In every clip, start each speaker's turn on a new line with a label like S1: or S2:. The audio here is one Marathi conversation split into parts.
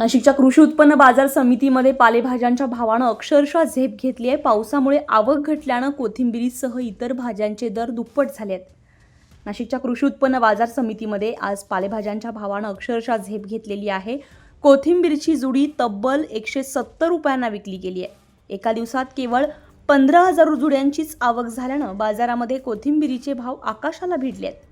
S1: नाशिकच्या कृषी उत्पन्न बाजार समितीमध्ये पालेभाज्यांच्या भावानं अक्षरशः झेप घेतली आहे. पावसामुळे आवक घटल्यानं कोथिंबिरीसह इतर भाज्यांचे दर दुप्पट झाले आहेत. नाशिकच्या कृषी उत्पन्न बाजार समितीमध्ये आज पालेभाज्यांच्या भावानं अक्षरशः झेप घेतलेली आहे. कोथिंबीरची जुडी तब्बल एकशे सत्तर रुपयांना विकली गेली आहे. एका दिवसात केवळ पंधरा हजार जुड्यांचीच आवक झाल्यानं बाजारामध्ये कोथिंबिरीचे भाव आकाशाला भिडले आहेत.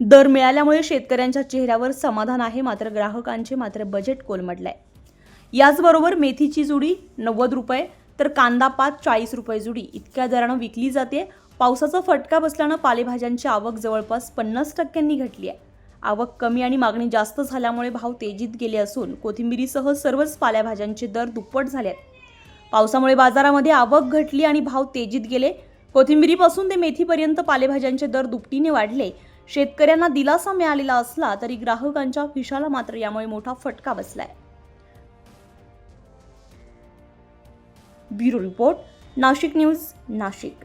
S1: दर मिळाल्यामुळे शेतकऱ्यांच्या चेहऱ्यावर समाधान आहे मात्र ग्राहकांचे मात्र बजेट कोलमडलंय. याचबरोबर मेथीची जुडी नव्वद रुपये तर कांदा पात चाळीस रुपये जुडी. इतक्या दरानं विकली जाते पावसाचा फटका बसल्यानं पालेभाज्यांची आवक जवळपास पन्नास टक्क्यांनी घटली आहे. आवक कमी आणि मागणी जास्त झाल्यामुळे भाव तेजीत गेले असून कोथिंबिरीसह सर्वच पालेभाज्यांचे दर दुप्पट झाले आहेत पावसामुळे बाजारामध्ये आवक घटली आणि भाव तेजीत गेले. कोथिंबिरीपासून ते मेथीपर्यंत पालेभाज्यांचे दर दुपटीने वाढले. शेतकऱ्यांना दिलासा मिळालेला असला तरी ग्राहकांच्या खिशाला मात्र यामुळे मोठा फटका बसलाय. Bureau report Nashik news Nashik.